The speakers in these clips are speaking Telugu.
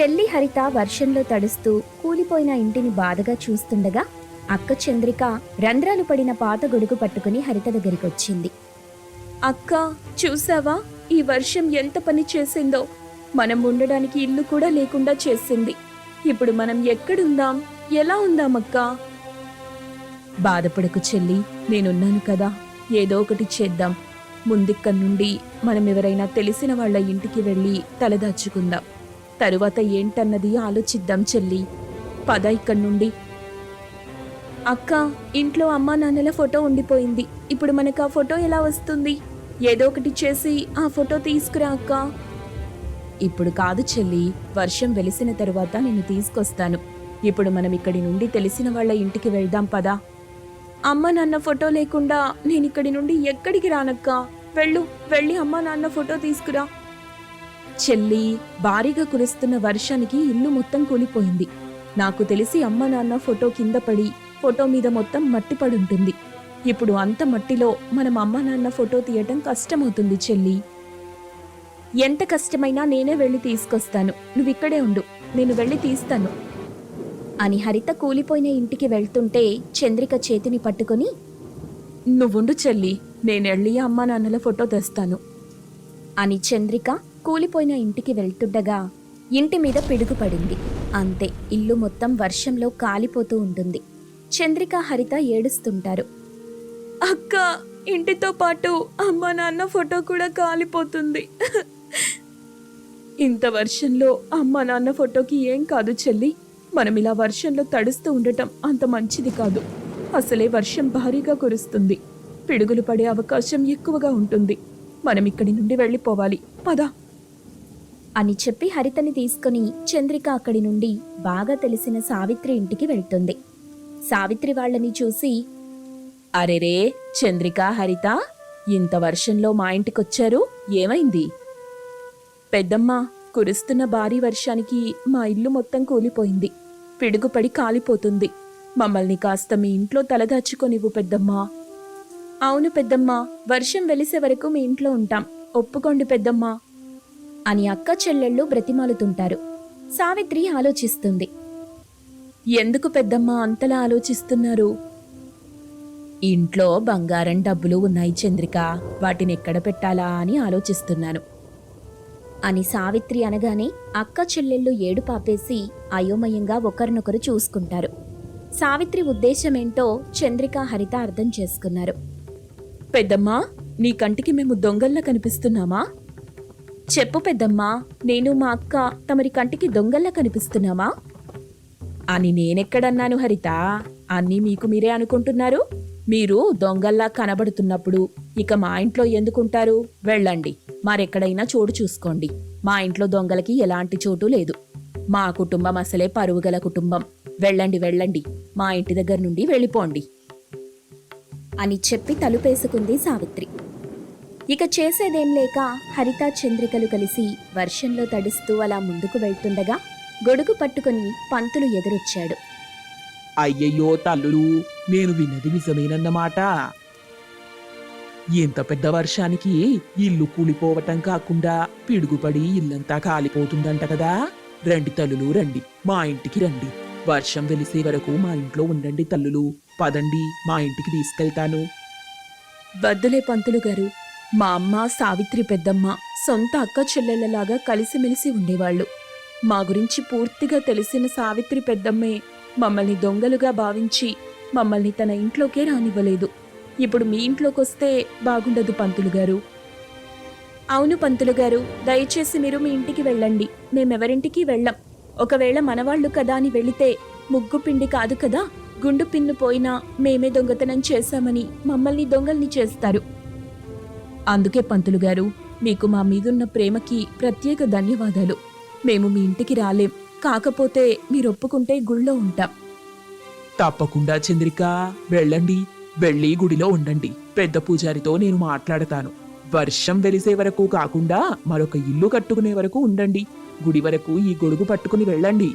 చెల్లి హరిత వర్షంలో తడుస్తూ కూలిపోయిన ఇంటిని బాధగా చూస్తుండగా అక్క చంద్రిక రంధ్రాలు పడిన పాత గొడుగు పట్టుకుని హరిత దగ్గరికొచ్చింది. అక్క చూసావా? ఈ వర్షం ఎంత పని చేసిందో. మనం ఉండడానికి ఇల్లు కూడా లేకుండా చేసింది. ఇప్పుడు మనం ఎక్కడుందాం? ఎలా ఉందాం అక్క బాధపడకు చెల్లి నేనున్నాను కదా. ఏదో ఒకటి చేద్దాం. ముందిక్కడి నుండి మనం ఎవరైనా తెలిసిన వాళ్ళ ఇంటికి వెళ్ళి తలదాచుకుందాం. తరువాత ఏంటన్నది ఆలోచిద్దాం చెల్లి. పద ఇక్కడి నుండి. అక్క ఇంట్లో అమ్మా నాన్నల ఫోటో ఉండిపోయింది. ఇప్పుడు మనకు ఆ ఫోటో ఎలా వస్తుంది? ఏదో ఒకటి చేసి ఆ ఫోటో తీసుకురా అక్క. ఇప్పుడు కాదు చెల్లి వర్షం వెలిసిన తరువాత నేను తీసుకొస్తాను. ఇప్పుడు మనం ఇక్కడి నుండి తెలిసిన వాళ్ళ ఇంటికి వెళ్దాం పదా. అమ్మ నాన్న ఫోటో లేకుండా నేను ఇక్కడి నుండి ఎక్కడికి రానక్క? వెళ్ళు వెళ్ళి అమ్మ నాన్న ఫోటో తీసుకురా. చెల్లి భారీగా కురుస్తున్న వర్షానికి ఇల్లు మొత్తం కూలిపోయింది. నాకు తెలిసి అమ్మ నాన్న ఫోటో కింద పడి ఫోటో మీద మొత్తం మట్టి పడుంటుంది. ఇప్పుడు అంత మట్టిలో మనం అమ్మ నాన్న ఫోటో తీయటం కష్టమవుతుంది చెల్లి. ఎంత కష్టమైనా నేనే వెళ్ళి తీసుకొస్తాను. నువ్వు ఇక్కడే ఉండు. నేను వెళ్ళి తీస్తాను. అని హరిత కూలిపోయిన ఇంటికి వెళ్తుంటే చంద్రిక చేతిని పట్టుకొని నువ్వుండు చెల్లి. నేనెళ్ళి అమ్మ నాన్నల ఫోటో తెస్తాను. అని చంద్రిక కూలిపోయిన ఇంటికి వెళ్తుండగా ఇంటి మీద పిడుగు పడింది. అంతే ఇల్లు మొత్తం వర్షంలో కాలిపోతూ ఉంటుంది. చంద్రిక హరిత ఏడుస్తుంటారు. అక్క ఇంటితో పాటు అమ్మా నాన్న ఫోటో కూడా కాలిపోతుంది. ఇంత వర్షంలో అమ్మా నాన్న ఫోటోకి ఏం కాదు చెల్లి. మనం ఇలా వర్షంలో తడుస్తూ ఉండటం అంత మంచిది కాదు. అసలే వర్షం భారీగా కురుస్తుంది. పిడుగులు పడే అవకాశం ఎక్కువగా ఉంటుంది. మనం ఇక్కడి నుండి వెళ్ళిపోవాలి. పద. అని చెప్పి హరితని తీసుకుని చంద్రిక అక్కడి నుండి బాగా తెలిసిన సావిత్రి ఇంటికి వెళ్తుంది. సావిత్రి వాళ్ళని చూసి అరెరే చంద్రిక హరిత ఇంత వర్షంలో మా ఇంటికొచ్చారు? ఏమైంది? పెద్దమ్మ కురుస్తున్న భారీ వర్షానికి మా ఇల్లు మొత్తం కూలిపోయింది. పిడుగుపడి కాలిపోతుంది. మమ్మల్ని కాస్త మీ ఇంట్లో తలదాచుకొనివ్వు పెద్దమ్మా. అవును పెద్దమ్మ వర్షం వెలిసే వరకు మీ ఇంట్లో ఉంటాం. ఒప్పుకోండి పెద్దమ్మా. అని అక్క చెల్లెళ్ళు బ్రతిమాలుతుంటారు. సావిత్రి ఆలోచిస్తుంది. ఎందుకు పెద్దమ్మ అంతలా ఆలోచిస్తున్నారు? ఇంట్లో బంగారం డబ్బులు ఉన్నాయి చంద్రిక వాటిని ఎక్కడ పెట్టాలా అని ఆలోచిస్తున్నాను. అని సావిత్రి అనగానే అక్క చెల్లెళ్ళు ఏడు పాపేసి అయోమయంగా ఒకరినొకరు చూసుకుంటారు. సావిత్రి ఉద్దేశమేంటో చంద్రిక హరిత అర్థం చేసుకున్నారు. పెద్దమ్మా నీ కంటికి మేము దొంగల్లా కనిపిస్తున్నామా? చెప్పు పెద్దమ్మా నేను మా అక్క తమరి కంటికి దొంగల్లా కనిపిస్తున్నామా? అని నేనెక్కడన్నాను హరిత? అన్నీ మీకు మీరే అనుకుంటున్నారు? మీరు దొంగల్లా కనబడుతున్నప్పుడు ఇక మా ఇంట్లో ఎందుకుంటారు? వెళ్ళండి. మరెక్కడైనా చోటు చూసుకోండి. మా ఇంట్లో దొంగలకి ఎలాంటి చోటు లేదు. మా కుటుంబం అసలే పరువుగల కుటుంబం. వెళ్ళండి వెళ్ళండి. మా ఇంటి దగ్గర నుండి వెళ్ళిపోండి. అని చెప్పి తలుపేసుకుంది సావిత్రి. ఇక చేసేదేం లేక హరిత చంద్రికలు కలిసి వర్షంలో తడుస్తూ అలా ముందుకు వెళ్తుండగా గొడుగు పట్టుకుని పంతులు ఎదురొచ్చాడు. అయ్యయ్యో తల్లులు నేను విన్నది నిజమేనన్నమాట. ఇంత పెద్ద వర్షానికి ఇల్లు కూలిపోవటం కాకుండా పిడుగుపడి ఇల్లంతా కాలిపోతుందంట కదా. రండి తల్లులు రండి. మా ఇంటికి రండి. వర్షం వెలిసే వరకు మా ఇంట్లో ఉండండి తల్లులు. పదండి మా ఇంటికి తీసుకెళ్తాను. వద్దులే పంతులు గారు మా అమ్మ సావిత్రి పెద్దమ్మ సొంత అక్క చెల్లెళ్ళలాగా కలిసిమెలిసి ఉండేవాళ్ళు. మా గురించి పూర్తిగా తెలిసిన సావిత్రి పెద్దమ్మే మమ్మల్ని దొంగలుగా భావించి మమ్మల్ని తన ఇంట్లోకే రానివ్వలేదు. ఇప్పుడు మీ ఇంట్లోకి వస్తే బాగుండదు పంతులు గారు. అవును పంతులు గారు దయచేసి మీరు మీ ఇంటికి వెళ్ళండి. మేమెవరింటికి వెళ్ళం. ఒకవేళ మనవాళ్ళు కదా అని వెళితే ముగ్గు పిండి కాదు కదా? గుండు పిన్ను పోయినా మేమే దొంగతనం చేశామని మమ్మల్ని దొంగల్ని చేస్తారు. అందుకే పంతులు గారు మీకు మా మీదున్న ప్రేమకి ప్రత్యేక ధన్యవాదాలు. మేము మీ ఇంటికి రాలేం. కాకపోతే మీరు ఒప్పుకుంటే గుళ్ళో ఉంటాం. తప్పకుండా చంద్రిక. వెళ్ళండి. వెళ్ళి గుడిలో ఉండండి. పెద్ద పూజారితో నేను మాట్లాడతాను. వర్షం వెలిసే వరకు కాకుండా మరొక ఇల్లు కట్టుకునే వరకు ఉండండి. గుడి వరకు ఈ గొడుగు పట్టుకుని వెళ్ళండి.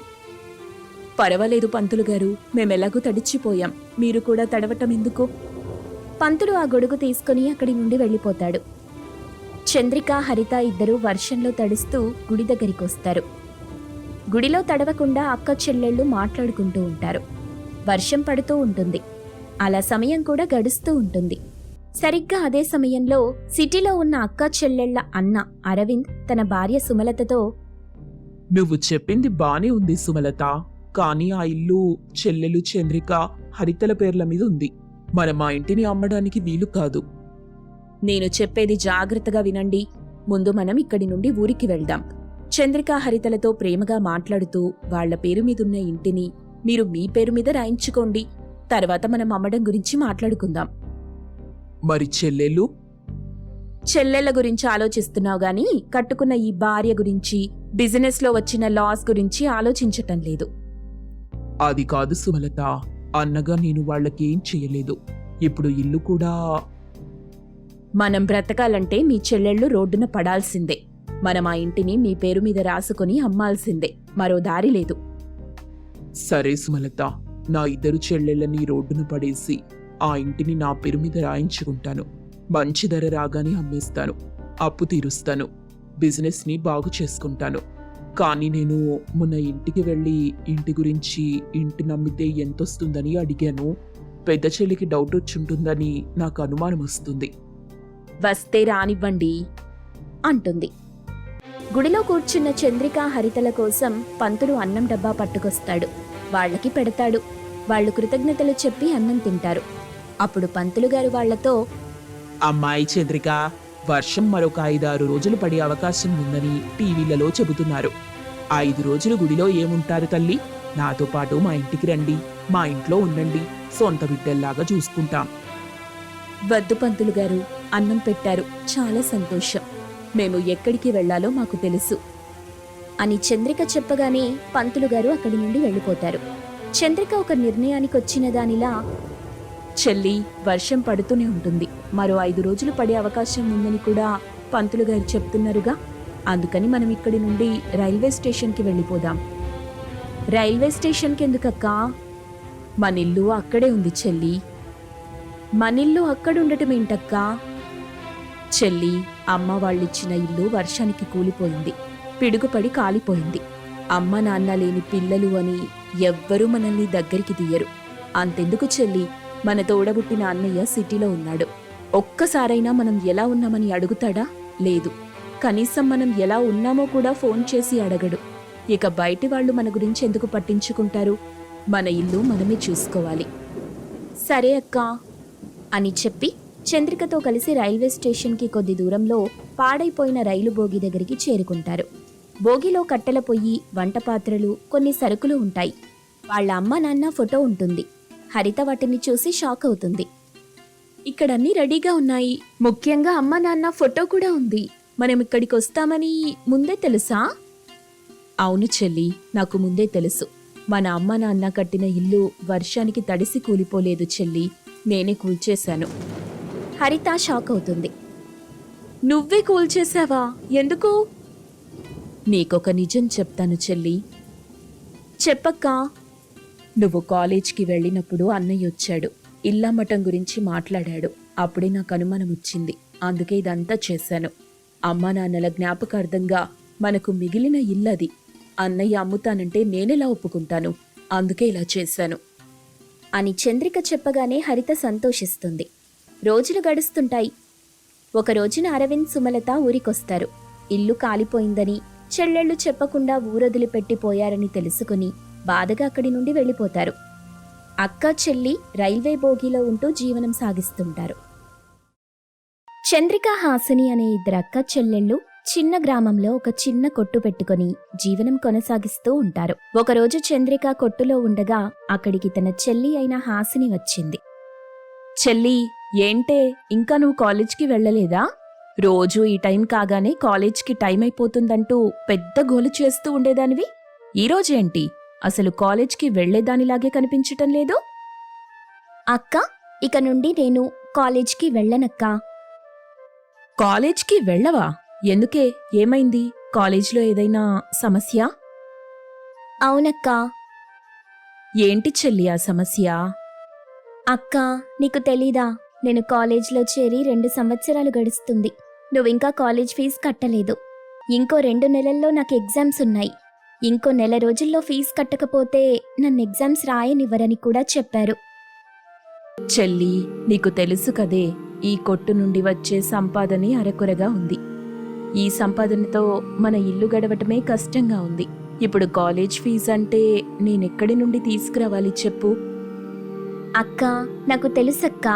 పర్వాలేదు పంతులు గారు. మేమెలాగూ తడిచిపోయాం. మీరు కూడా తడవటం ఎందుకు? పంతుడు ఆ గొడుగు తీసుకుని అక్కడి నుండి వెళ్ళిపోతాడు. చంద్రిక హరిత ఇద్దరూ వర్షంలో తడుస్తూ గుడి దగ్గరికి వస్తారు. గుడిలో తడవకుండా అక్క చెల్లెళ్ళు మాట్లాడుకుంటూ ఉంటారు. వర్షం పడుతూ ఉంటుంది. అలా సమయం కూడా గడుస్తూ ఉంటుంది. సరిగ్గా అదే సమయంలో సిటీలో ఉన్న అక్క చెల్లెళ్ళ అన్న అరవింద్ తన భార్య సుమలతతో నువ్వు చెప్పింది బానే ఉంది సుమలత. కానీ ఆ ఇల్లు చెల్లెలు చంద్రిక హరితల పేర్ల మీద ఉంది. మనం మా ఇంటిని అమ్మడానికి వీలు కాదు. నేను చెప్పేది జాగ్రత్తగా వినండి. ముందు మనం ఇక్కడి నుండి ఊరికి వెళ్దాం. చంద్రికా హరితలతో ప్రేమగా మాట్లాడుతూ వాళ్ళ పేరు మీదున్న ఇంటిని మీరు మీ పేరు మీద రాయించుకోండి. తర్వాత మనం అమ్మడం గురించి మాట్లాడుకుందాం. మరి చెల్లెలు? చెల్లెళ్ళ గురించి ఆలోచిస్తున్నావు గాని కట్టుకున్న ఈ భార్య గురించి బిజినెస్లో వచ్చిన లాస్ గురించి ఆలోచించటం లేదు. అది కాదు సుమలత. అన్నగా నేను వాళ్ళకేం చేయలేదు. ఇప్పుడు ఇల్లు కూడా మనం బ్రతకాలంటే మీ చెల్లెళ్ళు రోడ్డున పడాల్సిందే. మనం ఆ ఇంటిని మీ పేరు మీద రాసుకుని అమ్మాల్సిందే. మరో దారి లేదు. సరే సుమలత నా ఇద్దరు చెల్లెళ్ళని రోడ్డున పడేసి ఆ ఇంటిని నా పేరు మీద రాయించుకుంటాను. మంచి ధర రాగానే అమ్మేస్తాను. అప్పు తీరుస్తాను. బిజినెస్ని బాగు చేసుకుంటాను. కానీ నేను మొన్న ఇంటికి వెళ్ళి ఇంటి గురించి ఇంటి నమ్మితే ఎంతొస్తుందని అడిగాను. పెద్ద చెల్లికి డౌట్ వచ్చుంటుందని నాకు అనుమానం వస్తుంది. వస్తే రానివ్వండి అంటుంది. గుడిలో కూర్చున్న చంద్రిక హరితల కోసం పంతులు అన్నం డబ్బా పట్టుకొస్తాడు. వాళ్ళకి పెడతాడు. వాళ్ళు కృతజ్ఞతలు చెప్పి అన్నం తింటారు. అప్పుడు పంతులు గారు వాళ్ళతో అమ్మాయి చంద్రిక వర్షం మరొక ఐదారు రోజులు పడే అవకాశం ఉందని టీవీలలో చెబుతున్నారు. ఐదు రోజులు గుడిలో ఏముంటారు తల్లి? నాతో పాటు మా ఇంటికి రండి మా ఇంట్లో ఉండండి సొంత బిడ్డల్లాగా చూసుకుంటాం. వద్దు పంతులు గారు అన్నం పెట్టారు చాలా సంతోషం. మేము ఎక్కడికి వెళ్ళాలో మాకు తెలుసు. అని చంద్రిక చెప్పగానే పంతులు గారు అక్కడి నుండి వెళ్ళిపోతారు. చంద్రిక ఒక నిర్ణయానికి వచ్చిన దానిలా చెల్లి వర్షం పడుతూనే ఉంటుంది. మరో ఐదు రోజులు పడే అవకాశం ఉందని కూడా పంతులు గారు చెప్తున్నారుగా. అందుకని మనం ఇక్కడి నుండి రైల్వే స్టేషన్కి వెళ్ళిపోదాం. రైల్వే స్టేషన్కి ఎందుకక్క? మన ఇల్లు అక్కడే ఉంది చెల్లి. మన ఇల్లు అక్కడుండటం ఏంటక్క? చెల్లి అమ్మ వాళ్ళిచ్చిన ఇల్లు వర్షానికి కూలిపోయింది. పిడుగుపడి కాలిపోయింది. అమ్మ నాన్న లేని పిల్లలు అని ఎవ్వరూ మనల్ని దగ్గరికి తీయరు. అంతెందుకు చెల్లి? మన తోడబుట్టిన అన్నయ్య సిటీలో ఉన్నాడు. ఒక్కసారైనా మనం ఎలా ఉన్నామని అడుగుతాడా? లేదు. కనీసం మనం ఎలా ఉన్నామో కూడా ఫోన్ చేసి అడగడు. ఇక బయటి వాళ్ళు మన గురించి ఎందుకు పట్టించుకుంటారు? మన ఇల్లు మనమే చూసుకోవాలి. సరే అక్క అని చెప్పి చంద్రికతో కలిసి రైల్వే స్టేషన్కి కొద్ది దూరంలో పాడైపోయిన రైలు బోగి దగ్గరికి చేరుకుంటారు. బోగిలో కట్టెల పొయ్యి వంట పాత్రలు కొన్ని సరుకులు ఉంటాయి. వాళ్ళ అమ్మ నాన్న ఫోటో ఉంటుంది. హరిత వాటిని చూసి షాక్ అవుతుంది. ఇక్కడన్నీ రెడీగా ఉన్నాయి. ముఖ్యంగా అమ్మ నాన్న ఫోటో కూడా ఉంది. మనం ఇక్కడికి వస్తామని ముందే తెలుసా? అవును చెల్లి నాకు ముందే తెలుసు. మన అమ్మ నాన్న కట్టిన ఇల్లు వర్షానికి తడిసి కూలిపోలేదు చెల్లి. నేనే కూల్చేశాను. హరిత షాక్ అవుతుంది. నువ్వే కూల్చేశావా? ఎందుకు? నీకొక నిజం చెప్తాను చెల్లి. చెప్పక్కా నువ్వు కాలేజ్కి వెళ్ళినప్పుడు అన్నయ్య వచ్చాడు. ఇల్లమ్మటం గురించి మాట్లాడాడు. అప్పుడే నాకు అనుమానం వచ్చింది. అందుకే ఇదంతా చేశాను. అమ్మా నాన్నల జ్ఞాపకార్థంగా మనకు మిగిలిన ఇల్లది. అన్నయ్య అమ్ముతానంటే నేనెలా ఒప్పుకుంటాను? అందుకే ఇలా చేశాను. అని చంద్రిక చెప్పగానే హరిత సంతోషిస్తుంది. రోజులు గడుస్తుంటాయి. ఒక రోజున అరవింద్ సుమలత ఊరికొస్తారు. ఇల్లు కాలిపోయిందని చెల్లెళ్ళు చెప్పకుండా ఊరొదిలిపెట్టిపోయారని తెలుసుకుని బాధగా అక్కడి నుండి వెళ్ళిపోతారు. అక్క చెల్లి రైల్వే బోగిలో ఉంటూ జీవనం సాగిస్తుంటారు. చంద్రిక హాసిని అనే ఇద్దరు అక్క చెల్లెళ్ళు చిన్న గ్రామంలో ఒక చిన్న కొట్టు పెట్టుకొని జీవనం కొనసాగిస్తూ ఉంటారు. ఒకరోజు చంద్రిక కొట్టులో ఉండగా అక్కడికి తన చెల్లి అయిన హాసిని వచ్చింది. చెల్లి ఏంటే? ఇంకా నువ్వు కాలేజ్కి వెళ్ళలేదా? రోజు ఈ టైం కాగానే కాలేజ్కి టైం అయిపోతుందంటూ పెద్ద గోలు చేస్తూ ఉండేదానివి? ఈరోజేంటి అసలు కాలేజ్కి వెళ్ళేదానిలాగే కనిపించటం లేదు? అక్క ఇక నుండి నేను కాలేజ్కి వెళ్ళనక్కా. కాలేజ్కి వెళ్ళవా? ఎందుకే? ఏమైంది? కాలేజ్లో ఏదైనా సమస్య? అవునక్కా. ఏంటి చెల్లి ఆ సమస్య? అక్క నీకు తెలీదా? నేను కాలేజ్లో చేరి రెండు సంవత్సరాలు గడుస్తుంది. నువ్వింకా కాలేజ్ ఫీజు కట్టలేదు. ఇంకో రెండు నెలల్లో నాకు ఎగ్జామ్స్ ఉన్నాయి. ఇంకో నెల రోజుల్లో ఫీజు కట్టకపోతే నన్ను ఎగ్జామ్స్ రాయనివ్వరని కూడా చెప్పారు. చెల్లి నీకు తెలుసు కదే ఈ కొట్టు నుండి వచ్చే సంపాదనే అరకొరగా ఉంది. ఈ సంపాదనతో మన ఇల్లు గడవటమే కష్టంగా ఉంది. ఇప్పుడు కాలేజ్ ఫీజు అంటే నేనెక్కడి నుండి తీసుకురావాలి చెప్పు? అక్క నాకు తెలుసక్క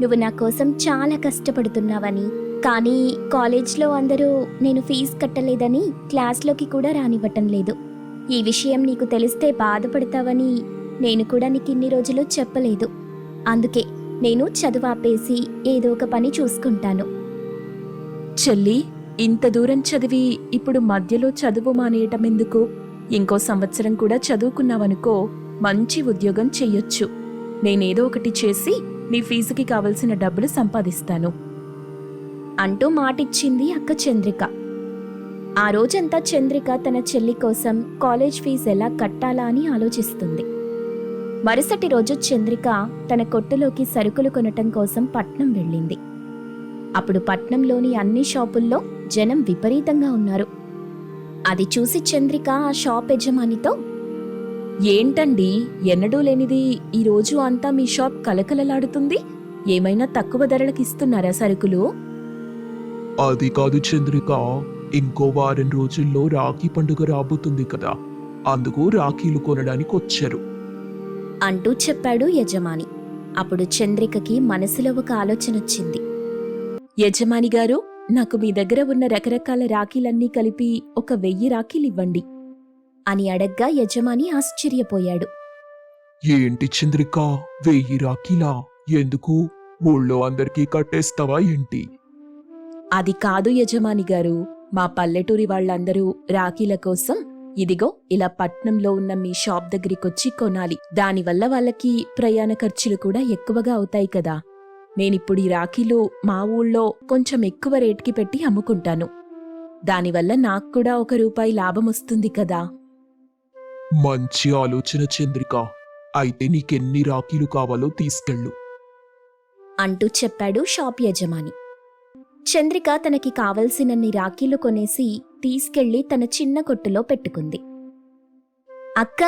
నువ్వు నా కోసం చాలా కష్టపడుతున్నావని కానీ కాలేజ్లో అందరూ నేను ఫీజు కట్టలేదని క్లాస్లోకి కూడా రానివ్వటం లేదు. ఈ విషయం నీకు తెలిస్తే బాధపడతావని నేను కూడా నీకు ఇన్ని రోజులు చెప్పలేదు. అందుకే నేను చదువు ఆపేసి ఏదో ఒక పని చూసుకుంటాను. చెల్లి ఇంత దూరం చదివి ఇప్పుడు మధ్యలో చదువు మానేయటం ఎందుకు ఇంకో సంవత్సరం కూడా చదువుకున్నావనుకో మంచి ఉద్యోగం చెయ్యొచ్చు. నేనేదో ఒకటి చేసి నీ ఫీజుకి కావలసిన డబ్బులు సంపాదిస్తాను. అంటూ మాటిచ్చింది అక్క చంద్రిక. ఆ రోజంతా చంద్రిక తన చెల్లి కోసం కాలేజ్ ఫీజు ఎలా కట్టాలా అని ఆలోచిస్తుంది. మరుసటి రోజు చంద్రిక తన కొట్టులోకి సరుకులు కొనటం కోసం పట్నం వెళ్ళింది. అప్పుడు పట్నంలోని అన్ని షాపుల్లో జనం విపరీతంగా ఉన్నారు. అది చూసి చంద్రిక ఆ షాప్ యజమానితో ఏంటండి ఎన్నడూ లేనిది ఈరోజు అంతా మీ షాప్ కలకలలాడుతుంది? ఏమైనా తక్కువ ధరలకు ఇస్తున్నారా సరుకులు? అది కాదు చంద్రిక. ఇంకో వారం రోజుల్లో రాఖీ పండుగ రాబోతుంది కదా. అందుకు రాఖీలు కొనడానికి వచ్చారు. అంటూ చెప్పాడు యజమాని. అప్పుడు చంద్రికకి మనసులో ఒక ఆలోచన వచ్చింది. యజమాని గారు నాకు మీ దగ్గర ఉన్న రకరకాల రాఖీలన్నీ కలిపి ఒక వెయ్యి రాఖీలివ్వండి అని అడగ్గా యజమాని ఆశ్చర్యపోయాడు. ఏంటి చంద్రిక వెయ్యి రాఖీలా? ఎందుకు? ఊళ్ళో అందరికీ కట్టేస్తావా ఏంటి? అది కాదు యజమాని గారు మా పల్లెటూరి వాళ్ళందరూ రాఖీల కోసం ఇదిగో ఇలా పట్నంలో ఉన్న మీ షాప్ దగ్గరికొచ్చి కొనాలి. దానివల్ల వాళ్ళకి ప్రయాణ ఖర్చులు కూడా ఎక్కువగా అవుతాయి కదా. నేనిప్పుడు ఈ రాఖీలు మా ఊళ్ళో కొంచెం ఎక్కువ రేటుకి పెట్టి అమ్ముకుంటాను. దానివల్ల నాకు కూడా ఒక రూపాయి లాభం వస్తుంది కదా. మంచి ఆలోచన చంద్రిక. అయితే నీకెన్ని రాఖీలు కావాలో తీసుకెళ్ళు. అంటూ చెప్పాడు షాప్ యజమాని. చంద్రిక తనకి కావలసినన్ని రాఖీలు కొనేసి తీసుకెళ్ళి తన చిన్న కొట్టులో పెట్టుకుంది. అక్క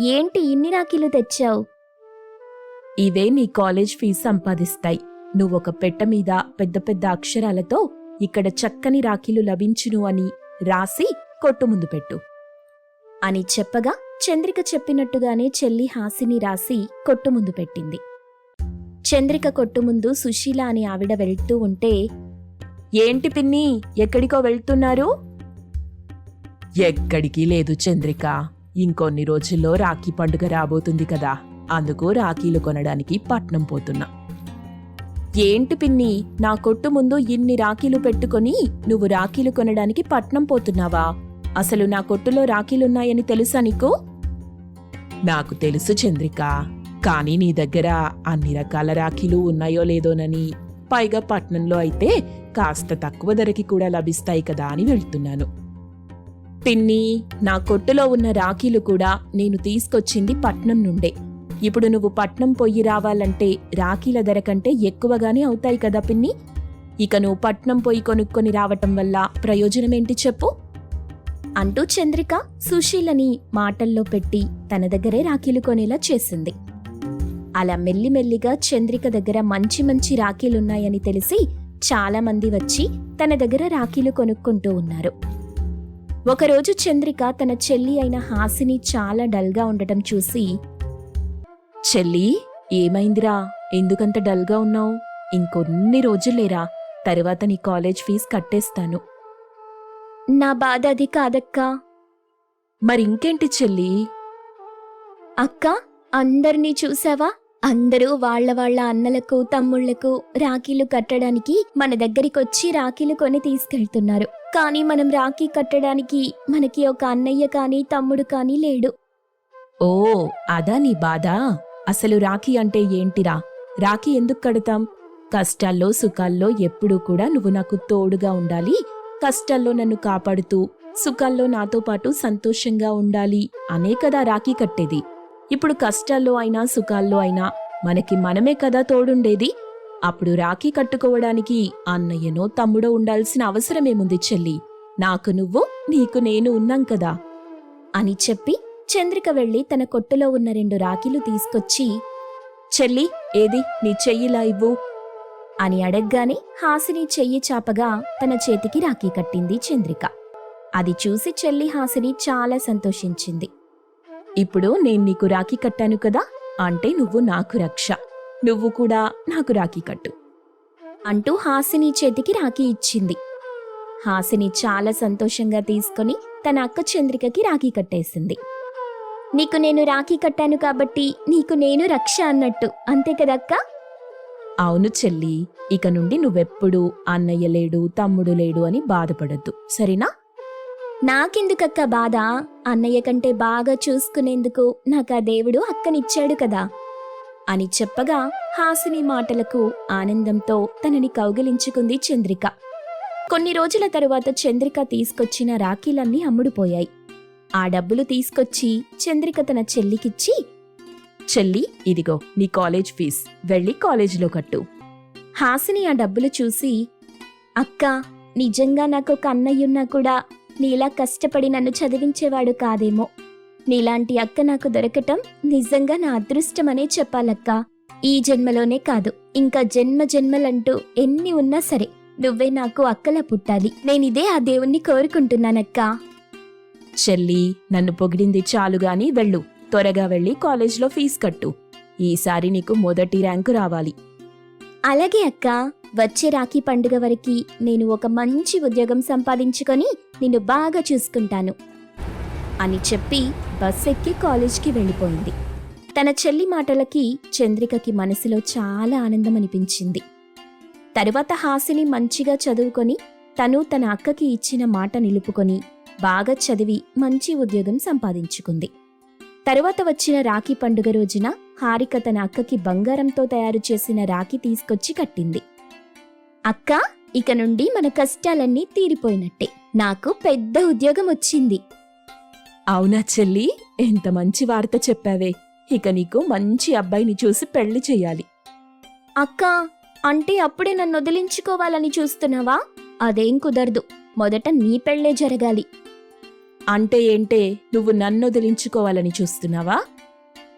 ఏంటి ఇన్ని రాఖీలు తెచ్చావు? ఇవే నీ కాలేజ్ ఫీజు సంపాదిస్తాయి. నువ్వొక పెట్ట మీద పెద్ద పెద్ద అక్షరాలతో ఇక్కడ చక్కని రాఖీలు లభించును అని రాసి కొట్టు ముందు పెట్టు. అని చెప్పగా చంద్రిక చెప్పినట్టుగానే చెల్లి హాసిని రాసి కొట్టు ముందు పెట్టింది. చంద్రిక కొట్టు ముందు సుశీల అని ఆవిడ వెళ్తూ ఉంటే ఏంటి పిన్ని? ఎక్కడికో వెళ్తున్నారు? ఎక్కడికి లేదు చంద్రిక. ఇంకొన్ని రోజుల్లో రాఖీ పండుగ రాబోతుంది కదా. అందుకు రాఖీలు కొనడానికి పట్నం పోతున్నా. ఏంటి పిన్ని? నా కొట్టు ముందు ఇన్ని రాఖీలు పెట్టుకొని నువ్వు రాఖీలు కొనడానికి పట్నం పోతున్నావా? అసలు నా కొట్టులో రాఖీలున్నాయని తెలుసా నీకు? నాకు తెలుసు చంద్రిక. కానీ నీ దగ్గర అన్ని రకాల రాఖీలు ఉన్నాయో లేదోనని. పైగా పట్నంలో అయితే కాస్త తక్కువ ధరకి కూడా లభిస్తాయి కదా అని వెళ్తున్నాను. పిన్ని నా కొట్టులో ఉన్న రాఖీలు కూడా నేను తీసుకొచ్చింది పట్నం నుండే. ఇప్పుడు నువ్వు పట్నం పొయ్యి రావాలంటే రాఖీల ధర కంటే ఎక్కువగానే అవుతాయి కదా పిన్ని? ఇక నువ్వు పట్నం పొయ్యి కొనుక్కొని రావటం వల్ల ప్రయోజనమేంటి చెప్పు? అంటూ చంద్రిక సుశీలని మాటల్లో పెట్టి తన దగ్గరే రాఖీలు కొనేలా చేసింది. అలా మెల్లిమెల్లిగా చంద్రిక దగ్గర మంచి మంచి రాఖీలున్నాయని తెలిసి చాలామంది వచ్చి తన దగ్గర రాఖీలు కొనుక్కుంటూ ఉన్నారు. ఒకరోజు చంద్రిక తన చెల్లి అయిన హాసిని చాలా డల్గా ఉండటం చూసి చెల్లి ఏమైందిరా? ఎందుకంత డల్గా ఉన్నావు? ఇంకొన్ని రోజులేరా? తర్వాత నీ కాలేజ్ ఫీజు కట్టేస్తాను. నా బాధ అది కాదక్కా. మరింకేంటి చెల్లి? అక్క అందరినీ చూసావా? అందరూ వాళ్ళ వాళ్ళ అన్నలకు తమ్ముళ్ళకు రాఖీలు కట్టడానికి మన దగ్గరికొచ్చి రాఖీలు కొని తీసుకెళ్తున్నారు. కానీ మనం రాఖీ కట్టడానికి మనకి ఒక అన్నయ్య కానీ తమ్ముడు కానీ లేడు. ఓ అదా నీ బాధ? అసలు రాఖీ అంటే ఏంటిరా? రాఖీ ఎందుకు కడతాం? కష్టాల్లో సుఖాల్లో ఎప్పుడూ కూడా నువ్వు నాకు తోడుగా ఉండాలి. కష్టాల్లో నన్ను కాపాడుతూ సుఖాల్లో నాతో పాటు సంతోషంగా ఉండాలి అనే కదా రాఖీ కట్టేది. ఇప్పుడు కష్టాల్లో అయినా సుఖాల్లో అయినా మనకి మనమే కదా తోడుండేది. అప్పుడు రాఖీ కట్టుకోవడానికి అన్నయ్యనో తమ్ముడో ఉండాల్సిన అవసరమేముంది చెల్లి? నాకు నువ్వు నీకు నేను ఉన్నాం కదా? అని చెప్పి చంద్రిక వెళ్ళి తన కొట్టులో ఉన్న రెండు రాఖీలు తీసుకొచ్చి చెల్లి ఏది? నీ చెయ్యిలా ఇవ్వు. అని అడగ్గానే హాసిని చెయ్యి చాపగా తన చేతికి రాఖీ కట్టింది చంద్రిక. అది చూసి చెల్లి హాసిని చాలా సంతోషించింది. ఇప్పుడు నేను నీకు రాఖీ కట్టాను కదా? అంటే నువ్వు నాకు రక్ష. నువ్వు కూడా నాకు రాఖీ కట్టు. అంటూ హాసిని చేతికి రాఖీ ఇచ్చింది. హాసిని చాలా సంతోషంగా తీసుకొని తన అక్క చంద్రికకి రాఖీ కట్టేసింది. నీకు నేను రాఖీ కట్టాను కాబట్టి నీకు నేను రక్ష అన్నట్టు. అంతే కదక్క? అవును చెల్లి. ఇక నుండి నువ్వెప్పుడు అన్నయ్య లేడు తమ్ముడు లేడు అని బాధపడద్దు. సరేనా? నాకెందుకక్క బాధ? అన్నయ్య కంటే బాగా చూసుకునేందుకు నాకు ఆ దేవుడు అక్కనిచ్చాడు కదా. అని చెప్పగా హాసిని మాటలకు ఆనందంతో తనని కౌగిలించుకుంది చంద్రిక. కొన్ని రోజుల తరువాత చంద్రిక తీసుకొచ్చిన రాఖీలన్నీ అమ్ముడుపోయాయి. ఆ డబ్బులు తీసుకొచ్చి చంద్రిక తన చెల్లికిచ్చి చెల్లి ఇదిగో నీ కాలేజ్ ఫీజ్ వెళ్ళి కాలేజీలో కట్టు. హాసిని ఆ డబ్బులు చూసి అక్క నిజంగా నాకు ఒక అన్నయ్యున్నా కూడా నీలా కష్టపడి నన్ను చదివించేవాడు కాదేమో. నీలాంటి అక్క నాకు దొరకటం నిజంగా నా అదృష్టమనే చెప్పాలక్క. ఈ జన్మలోనే కాదు ఇంకా జన్మ జన్మలంటూ ఎన్ని ఉన్నా సరే నువ్వే నాకు అక్కలా పుట్టాలి. నేనిదే ఆ దేవుణ్ణి కోరుకుంటున్నానక్కా. చెల్లి నన్ను పొగిడింది చాలుగాని వెళ్ళు. త్వరగా వెళ్ళి కాలేజ్లో ఫీజు కట్టు. ఈసారి నీకు మొదటి ర్యాంకు రావాలి. అలాగే అక్క వచ్చే రాఖీ పండుగ వరకు నేను ఒక మంచి ఉద్యోగం సంపాదించుకొని నిన్ను బాగా చూసుకుంటాను అని చెప్పి బస్ ఎక్కి కాలేజ్కి వెళ్ళిపోయింది. తన చెల్లి మాటలకి చంద్రికకి మనసులో చాలా ఆనందం అనిపించింది. తరువాత హాసిని మంచిగా చదువుకొని తను తన అక్కకి ఇచ్చిన మాట నిలుపుకొని బాగా చదివి మంచి ఉద్యోగం సంపాదించుకుంది. తరువాత వచ్చిన రాఖీ పండుగ రోజున హారిక తన అక్కకి బంగారంతో తయారు చేసిన రాఖీ తీసుకొచ్చి కట్టింది. అక్క ఇక నుండి మన కష్టాలన్నీ తీరిపోయినట్టే. నాకు పెద్ద ఉద్యోగం వచ్చింది. అవునా చెల్లి? ఎంత మంచి వార్త చెప్పావే. ఇక నీకు మంచి అబ్బాయిని చూసి పెళ్ళి చెయ్యాలి. అక్క అంటే అప్పుడే నన్ను వదిలించుకోవాలని చూస్తున్నావా? అదేం కుదరదు. మొదట నీ పెళ్ళే జరగాలి. అంటే ఏంటే నువ్వు నన్ను వదిలించుకోవాలని చూస్తున్నావా?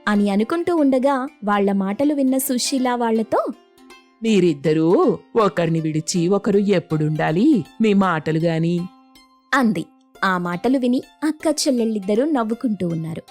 అని అనుకుంటూ ఉండగా వాళ్ళ మాటలు విన్న సుశీల వాళ్ళతో మీరిద్దరూ ఒకరిని విడిచి ఒకరు ఎప్పుడుండాలి? మీ మాటలు గాని. అంది. ఆ మాటలు విని అక్క చెల్లెళ్ళిద్దరూ నవ్వుకుంటూ ఉన్నారు.